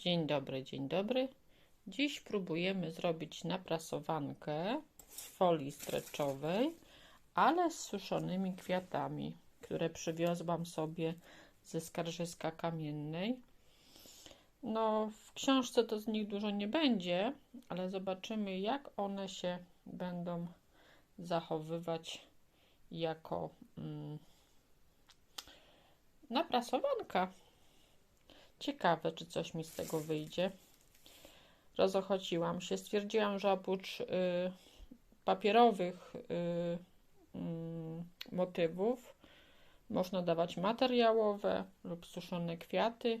Dzień dobry, dzień dobry. Dziś próbujemy zrobić naprasowankę z folii streczowej, ale z suszonymi kwiatami, które przywiozłam sobie ze Skarżyska Kamiennej. No, w książce to z nich dużo nie będzie, ale zobaczymy, jak one się będą zachowywać jako mm, naprasowanka. Ciekawe, czy coś mi z tego wyjdzie. Rozochociłam się. Stwierdziłam, że oprócz y, papierowych y, y, motywów można dawać materiałowe lub suszone kwiaty.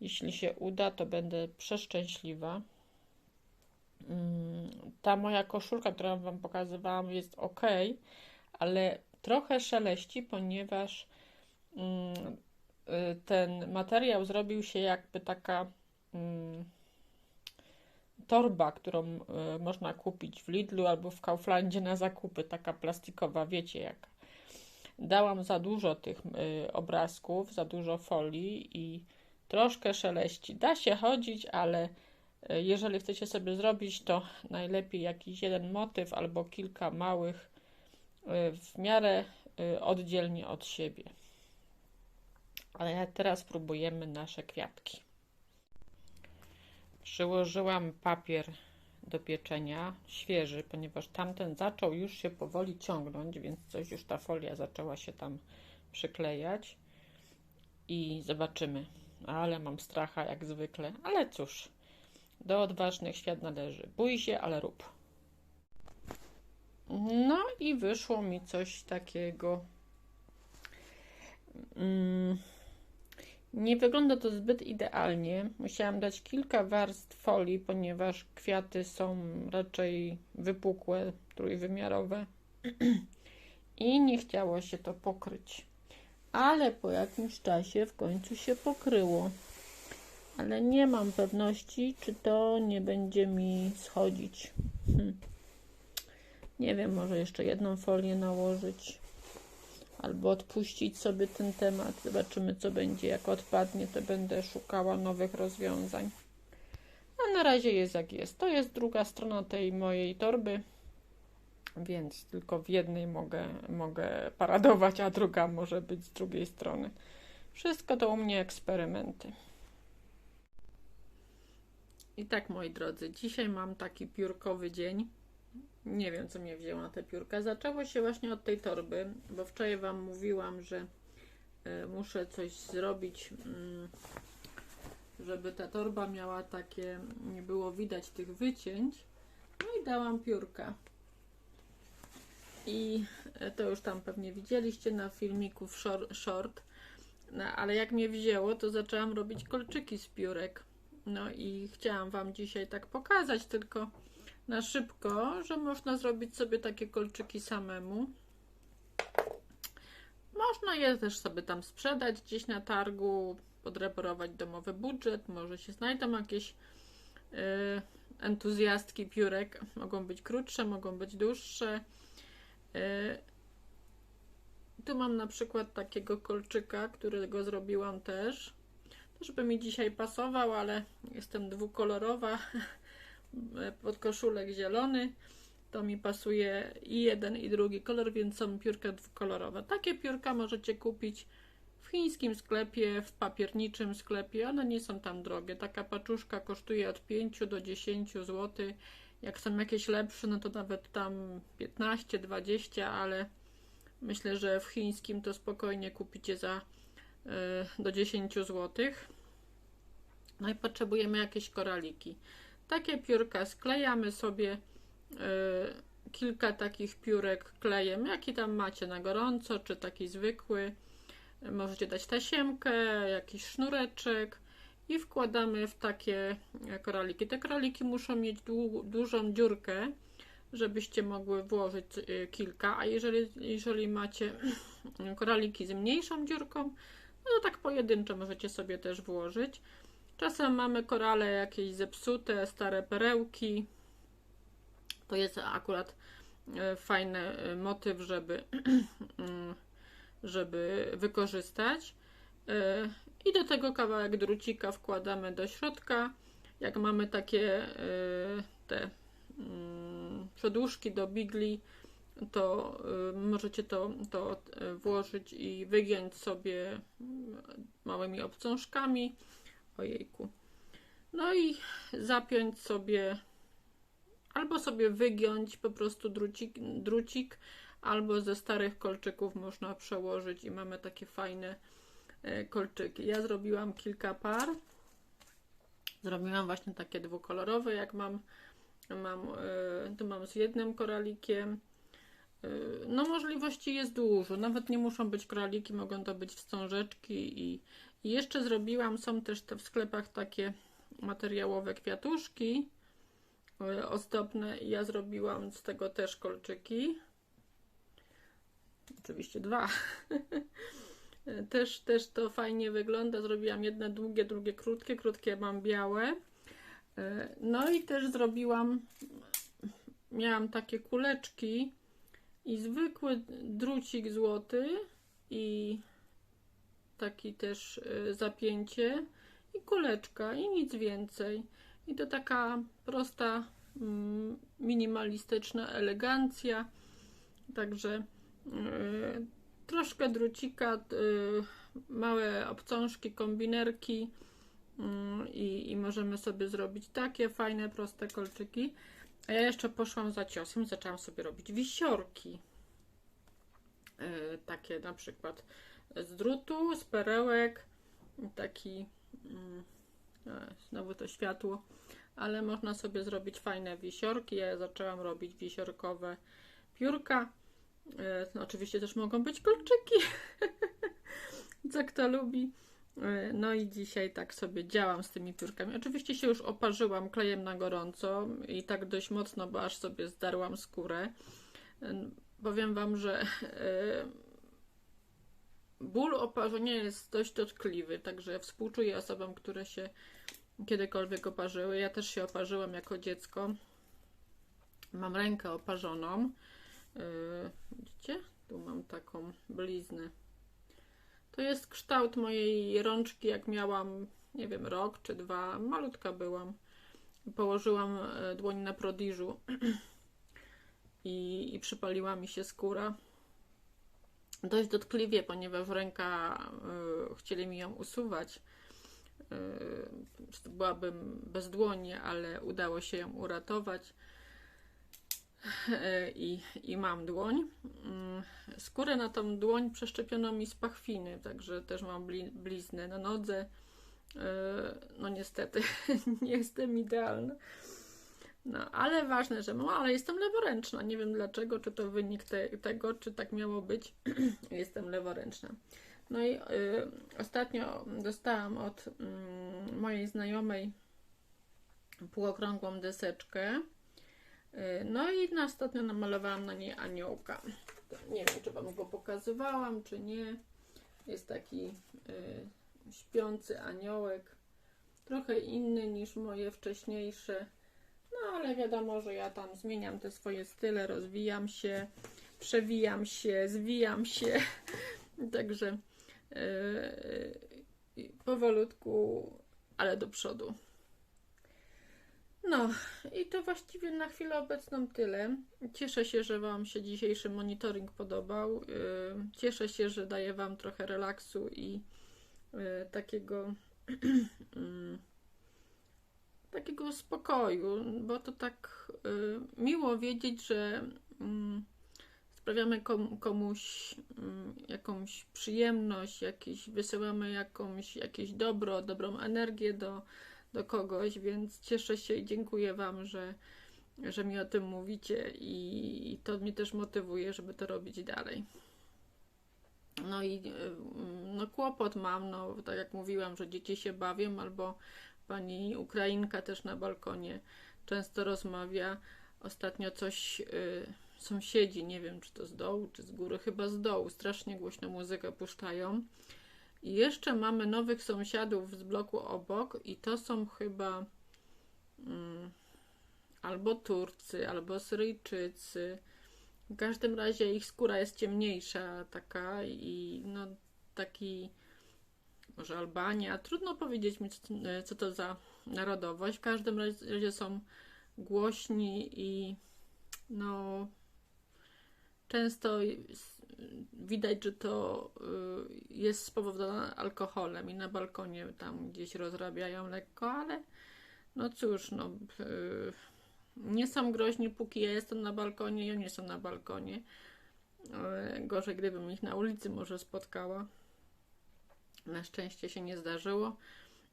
Jeśli się uda, to będę przeszczęśliwa. Mm, ta moja koszulka, którą Wam pokazywałam, jest ok, ale trochę szeleści, ponieważ mm, ten materiał zrobił się jakby taka mm, torba, którą y, można kupić w Lidlu albo w Kauflandzie na zakupy, taka plastikowa, wiecie jak. Dałam za dużo tych y, obrazków, za dużo folii i troszkę szeleści. Da się chodzić, ale jeżeli chcecie sobie zrobić, to najlepiej jakiś jeden motyw albo kilka małych w miarę oddzielnie od siebie. Ale teraz próbujemy nasze kwiatki. Przyłożyłam papier do pieczenia, świeży, ponieważ tamten zaczął już się powoli ciągnąć, więc coś już ta folia zaczęła się tam przyklejać. I zobaczymy. Ale mam stracha jak zwykle, ale cóż, do odważnych świat należy. Bój się, ale rób. No i wyszło mi coś takiego. Mm nie wygląda to zbyt idealnie. Musiałam dać kilka warstw folii, ponieważ kwiaty są raczej wypukłe, trójwymiarowe i nie chciało się to pokryć. Ale po jakimś czasie w końcu się pokryło. Ale nie mam pewności, czy to nie będzie mi schodzić. Hm. Nie wiem, może jeszcze jedną folię nałożyć albo odpuścić sobie ten temat. Zobaczymy, co będzie. Jak odpadnie, to będę szukała nowych rozwiązań. A na razie jest jak jest. To jest druga strona tej mojej torby, więc tylko w jednej mogę, mogę paradować, a druga może być z drugiej strony. Wszystko to u mnie eksperymenty. I tak, moi drodzy, dzisiaj mam taki piórkowy dzień nie wiem, co mnie wzięło na te piórka. Zaczęło się właśnie od tej torby, bo wczoraj Wam mówiłam, że y, muszę coś zrobić, y, żeby ta torba miała takie, nie było widać tych wycięć. No i dałam piórka. I e, to już tam pewnie widzieliście na filmiku short. No, ale jak mnie wzięło, to zaczęłam robić kolczyki z piórek. No i chciałam Wam dzisiaj tak pokazać, tylko na szybko, że można zrobić sobie takie kolczyki samemu. Można je też sobie tam sprzedać gdzieś na targu, podreperować domowy budżet, może się znajdą jakieś yy, entuzjastki piórek. Mogą być krótsze, mogą być dłuższe. Yy, tu mam na przykład takiego kolczyka, którego zrobiłam też. Też by mi dzisiaj pasował, ale jestem dwukolorowa, podkoszulek zielony. To mi pasuje i jeden, i drugi kolor, więc są piórka dwukolorowe. Takie piórka możecie kupić w chińskim sklepie, w papierniczym sklepie. One nie są tam drogie. Taka paczuszka kosztuje od 5 do 10 zł. Jak są jakieś lepsze, no to nawet tam 15-20, ale myślę, że w chińskim to spokojnie kupicie za y, do 10 zł. No i potrzebujemy jakieś koraliki. Takie piórka sklejamy sobie y, kilka takich piórek klejem, jaki tam macie na gorąco, czy taki zwykły. Możecie dać tasiemkę, jakiś sznureczek i wkładamy w takie koraliki. Te koraliki muszą mieć du dużą dziurkę, żebyście mogły włożyć y, kilka, a jeżeli, jeżeli macie koraliki z mniejszą dziurką, no to tak pojedynczo możecie sobie też włożyć. Czasem mamy korale jakieś zepsute, stare perełki. To jest akurat e, fajny e, motyw, żeby, mm, żeby wykorzystać. E, I do tego kawałek drucika wkładamy do środka. Jak mamy takie te mm, przedłużki do bigli, to możecie to, to włożyć i wygiąć sobie y, małymi obcążkami. Ojejku. No i zapiąć sobie, albo sobie wygiąć po prostu drucik, drucik albo ze starych kolczyków można przełożyć i mamy takie fajne kolczyki. Ja zrobiłam kilka par. Zrobiłam właśnie takie dwukolorowe, jak mam, mam, tu mam z jednym koralikiem, Y, no możliwości jest dużo. Nawet nie muszą być króliki, mogą to być wstążeczki i, i jeszcze zrobiłam, są też te w sklepach takie materiałowe kwiatuszki y, ozdobne i ja zrobiłam z tego też kolczyki. Oczywiście dwa. też, też to fajnie wygląda. Zrobiłam jedne długie, drugie krótkie. Krótkie mam białe. Y, no i też zrobiłam, miałam takie kuleczki i zwykły drucik złoty i taki też y, zapięcie i kuleczka i nic więcej. I to taka prosta, mm, minimalistyczna elegancja. Także yy, troszkę drucika, yy, małe obcążki, kombinerki i, możemy sobie zrobić takie fajne, proste kolczyki. A ja jeszcze poszłam za ciosem, zaczęłam sobie robić wisiorki. Takie na przykład z drutu, z perełek, taki yy, znowu to światło, ale można sobie zrobić fajne wisiorki. Ja zaczęłam robić wisiorkowe piórka. Yy, no, oczywiście też mogą być kolczyki, co kto lubi. E, no i dzisiaj tak sobie działam z tymi piórkami. Oczywiście się już oparzyłam klejem na gorąco i tak dość mocno, bo aż sobie zdarłam skórę. E, powiem Wam, że e, ból oparzenia jest dość dotkliwy, także współczuję osobom, które się kiedykolwiek oparzyły. Ja też się oparzyłam jako dziecko. Mam rękę oparzoną. Widzicie? Tu mam taką bliznę. To jest kształt mojej rączki, jak miałam, nie wiem, rok czy dwa. Malutka byłam. Położyłam e, dłoń na prodiżu i, i przypaliła mi się skóra. Dość dotkliwie, ponieważ ręka y, chcieli mi ją usuwać. Y, byłabym bez dłoni, ale udało się ją uratować. I, i mam dłoń. Mm, skórę na tą dłoń przeszczepiono mi z pachwiny, także też mam bliznę na nodze. E, no niestety nie jestem idealna. No, ale ważne, że mam, ale jestem leworęczna. Nie wiem dlaczego, czy to wynik te, tego, czy tak miało być. jestem leworęczna. No i y, ostatnio dostałam od y, mojej znajomej półokrągłą deseczkę Y, no i na ostatnio namalowałam na niej aniołka. Nie wiem, czy Wam go pokazywałam, czy nie. Jest taki y, śpiący aniołek. Trochę inny niż moje wcześniejsze. No ale wiadomo, że ja tam zmieniam te swoje style, rozwijam się, przewijam się, zwijam się. Także y, powolutku, ale do przodu. No i to właściwie na chwilę obecną tyle. Cieszę się, że Wam się dzisiejszy monitoring podobał. Y, cieszę się, że daję Wam trochę relaksu i y, takiego mm, takiego spokoju, bo to tak y, miło wiedzieć, że mm, sprawiamy komuś mm, jakąś przyjemność, jakieś, wysyłamy jakąś, jakieś dobro, dobrą energię do do kogoś, więc cieszę się i dziękuję Wam, że, że mi o tym mówicie i to mnie też motywuje, żeby to robić dalej. No i no kłopot mam, no tak jak mówiłam, że dzieci się bawią, albo pani Ukrainka też na balkonie często rozmawia. Ostatnio coś y, sąsiedzi, nie wiem czy to z dołu, czy z góry, chyba z dołu, strasznie głośno muzykę puszczają. I jeszcze mamy nowych sąsiadów z bloku obok i to są chyba mm, albo Turcy, albo Syryjczycy. W każdym razie ich skóra jest ciemniejsza taka i no taki może Albania. Trudno powiedzieć mi, co, to za narodowość. W każdym razie są głośni i no często widać, że to y, jest spowodowane alkoholem i na balkonie tam gdzieś rozrabiają lekko, ale no cóż, no y, nie są groźni, póki ja jestem na balkonie i oni są na balkonie. Gorzej, gdybym ich na ulicy może spotkała. Na szczęście się nie zdarzyło.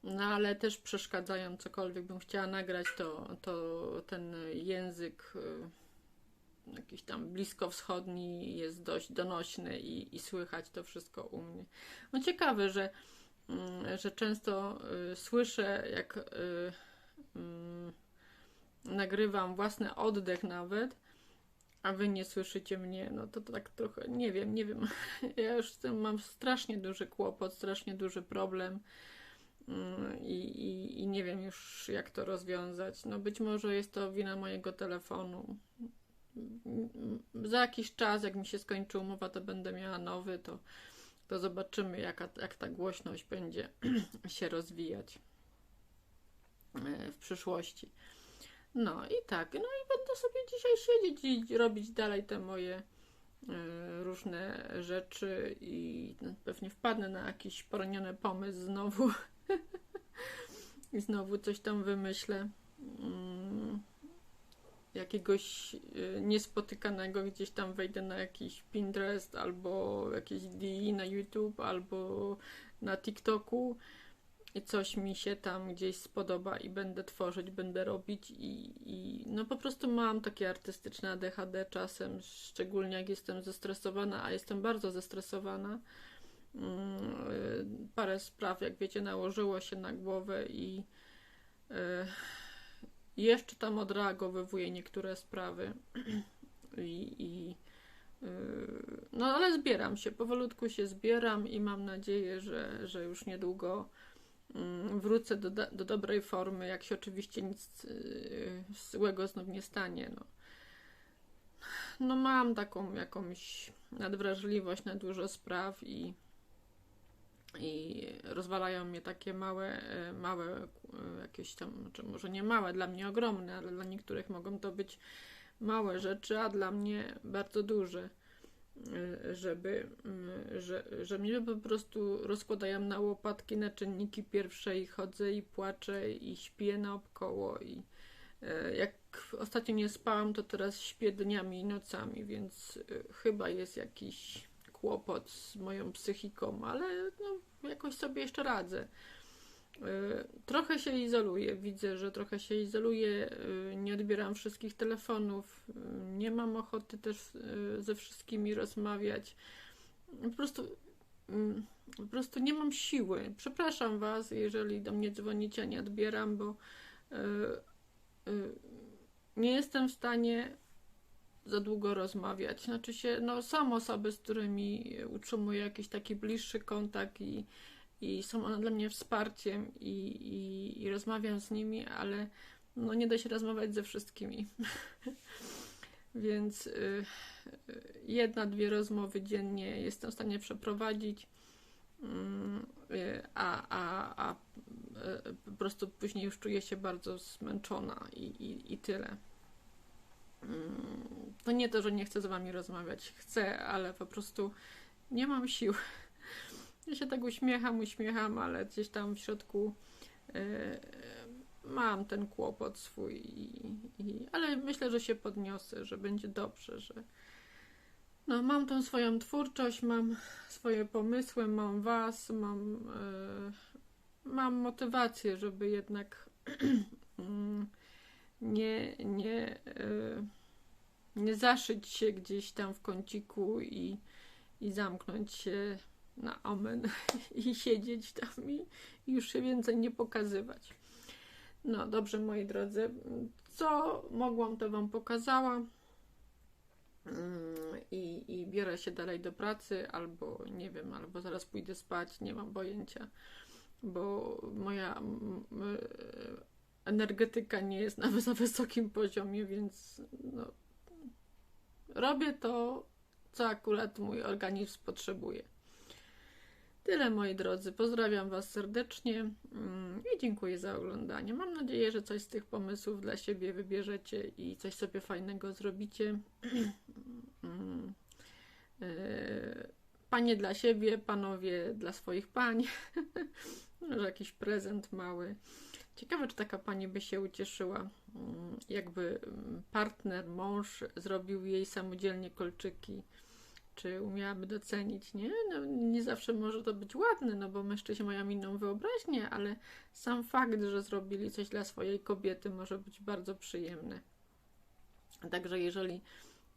No ale też przeszkadzają, cokolwiek bym chciała nagrać, to, to ten język y, jakiś tam bliskowschodni jest dość donośny i, i słychać to wszystko u mnie. No ciekawe, że, mm, że często y, słyszę, jak y, mm, nagrywam własny oddech nawet, a wy nie słyszycie mnie, no to, to tak trochę, nie wiem, nie wiem. Ja już z tym mam strasznie duży kłopot, strasznie duży problem mm, i, i, i nie wiem już jak to rozwiązać. No być może jest to wina mojego telefonu. Za jakiś czas, jak mi się skończy umowa, to będę miała nowy, to, to zobaczymy, jaka, jak ta głośność będzie się rozwijać e, w przyszłości. No i tak, no i będę sobie dzisiaj siedzieć i robić dalej te moje y, różne rzeczy i pewnie wpadnę na jakiś poroniony pomysł znowu. I znowu coś tam wymyślę mm, jakiegoś y, niespotykanego gdzieś tam wejdę na jakiś Pinterest albo jakieś DI na YouTube albo na TikToku coś mi się tam gdzieś spodoba i będę tworzyć, będę robić i, i no po prostu mam takie artystyczne ADHD czasem, szczególnie jak jestem zestresowana, a jestem bardzo zestresowana. Mm, parę spraw, jak wiecie, nałożyło się na głowę i e, jeszcze tam odreagowywuję niektóre sprawy i, i e, no ale zbieram się, powolutku się zbieram i mam nadzieję, że, że już niedługo wrócę do, do dobrej formy, jak się oczywiście nic y, złego znów nie stanie. No. no mam taką jakąś nadwrażliwość na dużo spraw i, i rozwalają mnie takie małe, y, małe y, jakieś tam, czy może nie małe, dla mnie ogromne, ale dla niektórych mogą to być małe rzeczy, a dla mnie bardzo duże. Y, żeby, y, że, że mnie po prostu rozkładają na łopatki na czynniki pierwsze i chodzę i płaczę i śpię naokoło i y, jak ostatnio nie spałam, to teraz śpię dniami i nocami, więc chyba jest jakiś kłopot z moją psychiką, ale no, jakoś sobie jeszcze radzę. Y, trochę się izoluję, widzę, że trochę się izoluję, y, nie odbieram wszystkich telefonów, y, nie mam ochoty też ze wszystkimi rozmawiać. Po prostu, mm, po prostu nie mam siły. Przepraszam Was, jeżeli do mnie dzwonicie, nie odbieram, bo nie jestem w stanie za długo rozmawiać. Znaczy się, no są osoby, z którymi utrzymuję jakiś taki bliższy kontakt i i są one dla mnie wsparciem i, i, i rozmawiam z nimi, ale no nie da się rozmawiać ze wszystkimi. Więc y, y, jedna, dwie rozmowy dziennie jestem w stanie przeprowadzić, mm, y, a, a, a po prostu później już czuję się bardzo zmęczona i, i, i tyle. Mm, to nie to, że nie chcę z wami rozmawiać. Chcę, ale po prostu nie mam sił. Ja się tak uśmiecham, uśmiecham, ale gdzieś tam w środku yy, mam ten kłopot swój, i, i, ale myślę, że się podniosę, że będzie dobrze, że no, mam tą swoją twórczość, mam swoje pomysły, mam Was, mam, yy, mam motywację, żeby jednak mm, nie, nie, yy, nie zaszyć się gdzieś tam w kąciku i, i zamknąć się na amen i siedzieć tam i, już się więcej nie pokazywać. No dobrze, moi drodzy, co mogłam, to Wam pokazałam. Mm, I, I biorę się dalej do pracy, albo nie wiem, albo zaraz pójdę spać, nie mam pojęcia, bo moja energetyka nie jest na za wysokim poziomie, więc no, robię to, co akurat mój organizm potrzebuje. Tyle moi drodzy, pozdrawiam Was serdecznie mm, i dziękuję za oglądanie. Mam nadzieję, że coś z tych pomysłów dla siebie wybierzecie i coś sobie fajnego zrobicie. Mm, e, Panie dla siebie, panowie dla swoich pań. Może jakiś prezent mały. Ciekawe, czy taka pani by się ucieszyła, mm, jakby partner, mąż zrobił jej samodzielnie kolczyki. Czy umiałaby docenić, nie? No, nie zawsze może to być ładne, no bo mężczyźni mają inną wyobraźnię, ale sam fakt, że zrobili coś dla swojej kobiety może być bardzo przyjemny. Także jeżeli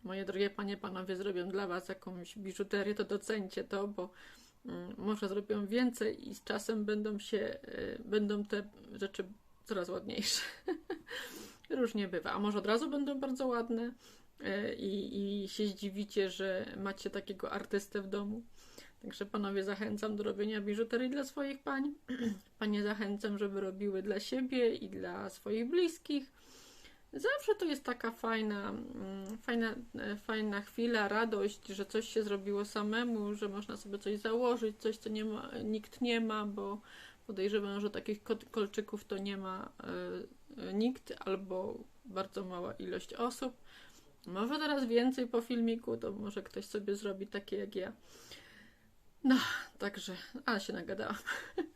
moje drogie panie, panowie zrobią dla was jakąś biżuterię, to docencie to, bo mm, może zrobią więcej i z czasem będą się, y, będą te rzeczy coraz ładniejsze. Różnie bywa. A może od razu będą bardzo ładne i, i się zdziwicie, że macie takiego artystę w domu. Także panowie zachęcam do robienia biżuterii dla swoich pań. Panie zachęcam, żeby robiły dla siebie i dla swoich bliskich. Zawsze to jest taka fajna, mm, fajna, e, fajna chwila, radość, że coś się zrobiło samemu, że można sobie coś założyć, coś, co nie ma, nikt nie ma, bo podejrzewam, że takich kolczyków to nie ma e, e, nikt albo bardzo mała ilość osób. Może teraz więcej po filmiku, to może ktoś sobie zrobi takie jak ja. No, także, ale się nagadałam.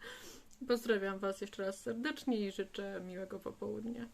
Pozdrawiam Was jeszcze raz serdecznie i życzę miłego popołudnia.